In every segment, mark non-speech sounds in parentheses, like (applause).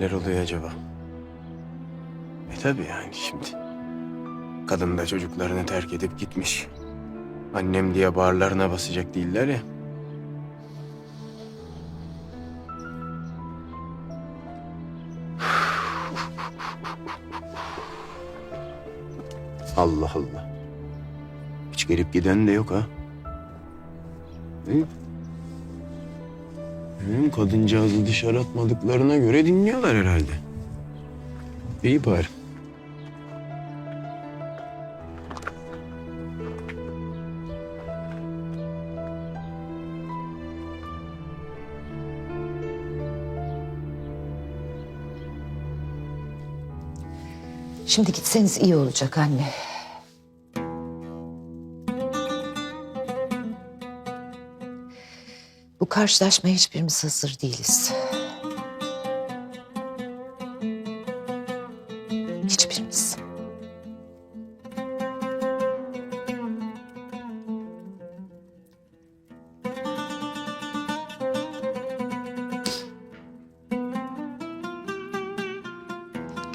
Neler oluyor acaba? E tabii yani şimdi. Kadın da çocuklarını terk edip gitmiş. Annem diye bağırlarına basacak değiller ya. (sighs) Allah Allah. Hiç gelip giden de yok ha. Hı? Hı, kadıncağızı dışarı atmadıklarına göre dinliyorlar herhalde. İyi bari. Şimdi gitseniz iyi olacak anne. Bu karşılaşmaya hiçbirimiz hazır değiliz. Hiçbirimiz.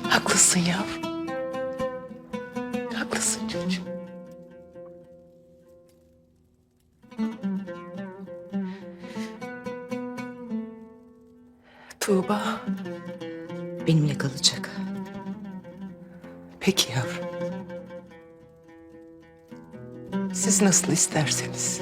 Haklısın yavrum. Tuğba, Benimle kalacak. peki yavrum. Siz nasıl isterseniz.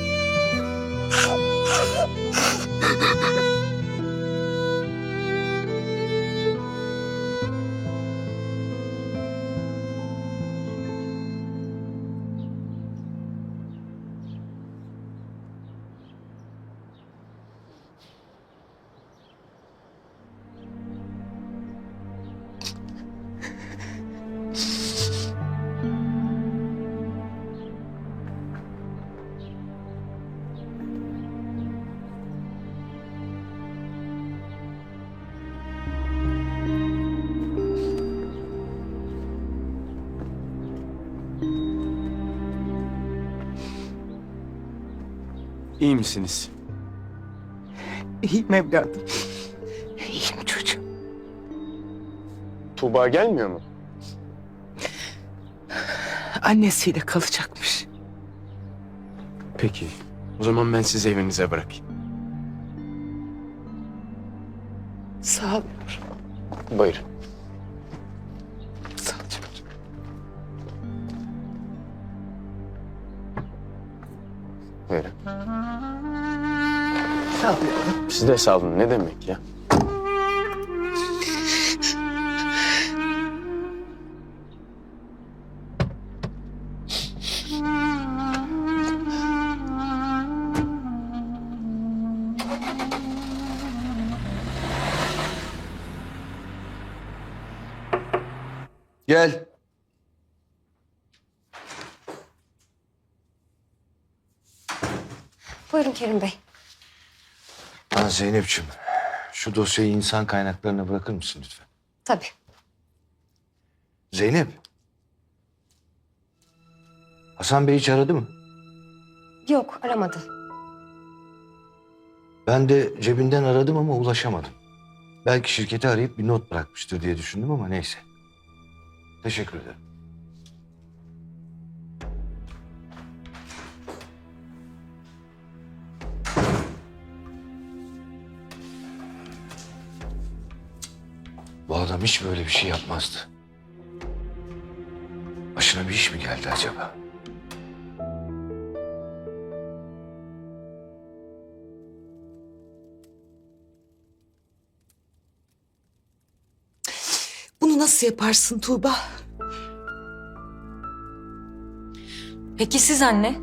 İyi misiniz? İyiyim evladım. İyiyim çocuğum. Tuğba gelmiyor mu? Annesiyle kalacakmış. Peki. O zaman ben sizi evinize bırakayım. Sağ ol yavrum. Buyurun. Sağ ol çocuğum. Buyurun. Ol yavrum. Siz de olun. Ne demek ya? Gel. Buyurun Kerim Bey. Ha Zeynep'ciğim. Şu dosyayı insan kaynaklarına bırakır mısın lütfen? Tabii. Zeynep. Hasan Bey hiç aradı mı? Yok aramadı. Ben de cebinden aradım ama ulaşamadım. Belki şirketi arayıp bir not bırakmıştır diye düşündüm ama neyse. Teşekkür ederim. Bu adam hiç böyle bir şey yapmazdı. Başına bir iş mi geldi acaba? Bunu nasıl yaparsın Tuğba? Peki siz anne?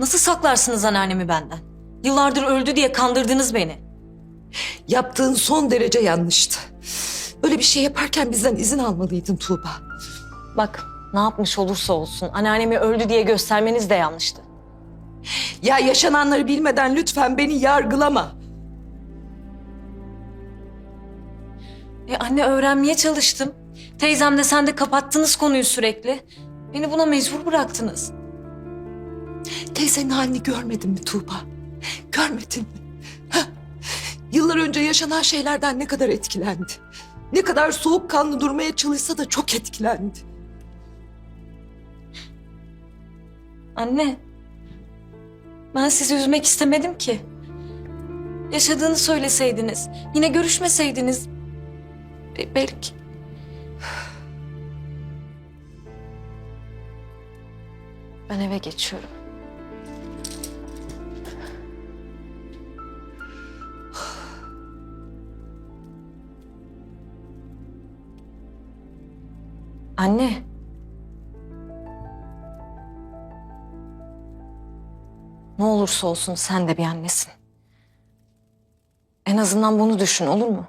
Nasıl saklarsınız anneannemi benden? Yıllardır öldü diye kandırdınız beni. Yaptığın son derece yanlıştı. Böyle bir şey yaparken bizden izin almalıydın Tuğba. Bak ne yapmış olursa olsun anneannemi öldü diye göstermeniz de yanlıştı. Ya yaşananları bilmeden lütfen beni yargılama. E anne öğrenmeye çalıştım. Teyzem de sen de kapattınız konuyu sürekli. Beni buna mecbur bıraktınız. Teyzenin halini görmedin mi Tuğba? Görmedin mi? Hah. Yıllar önce yaşanan şeylerden ne kadar etkilendi. Ne kadar soğukkanlı durmaya çalışsa da çok etkilendi. Anne. Ben sizi üzmek istemedim ki. Yaşadığını söyleseydiniz, yine görüşmeseydiniz. e, belki. Ben eve geçiyorum. Anne. Ne olursa olsun sen de bir annesin. En azından bunu düşün olur mu?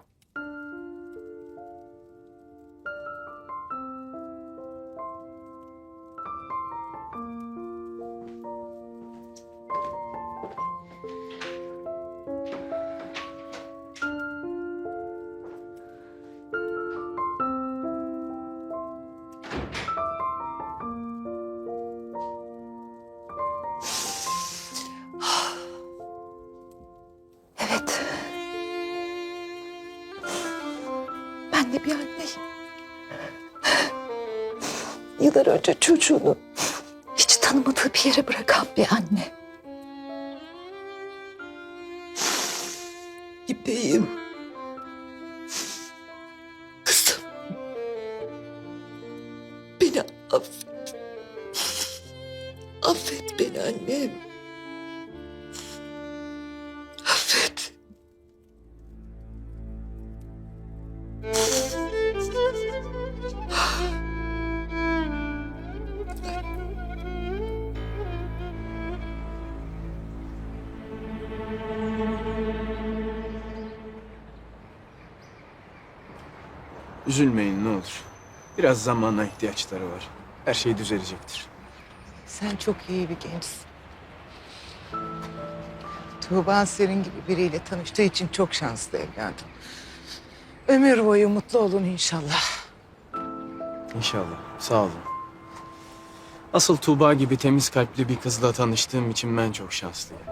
Ben bir anneyim. Yıllar önce çocuğunu hiç tanımadığı bir yere bırakan bir anne. İpeğim. Kızım. Beni affet. Affet beni annem. Üzülmeyin ne olur. Biraz zamana ihtiyaçları var. Her şey düzelecektir. Sen çok iyi bir gençsin. Tuğba senin gibi biriyle tanıştığı için çok şanslı evladım. Ömür boyu mutlu olun inşallah. İnşallah. Sağ olun. Asıl Tuğba gibi temiz kalpli bir kızla tanıştığım için ben çok şanslıyım.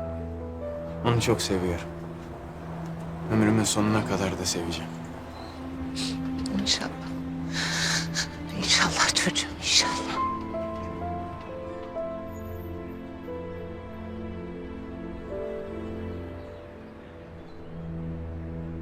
Onu çok seviyorum. Ömrümün sonuna kadar da seveceğim. Çocuğum inşallah.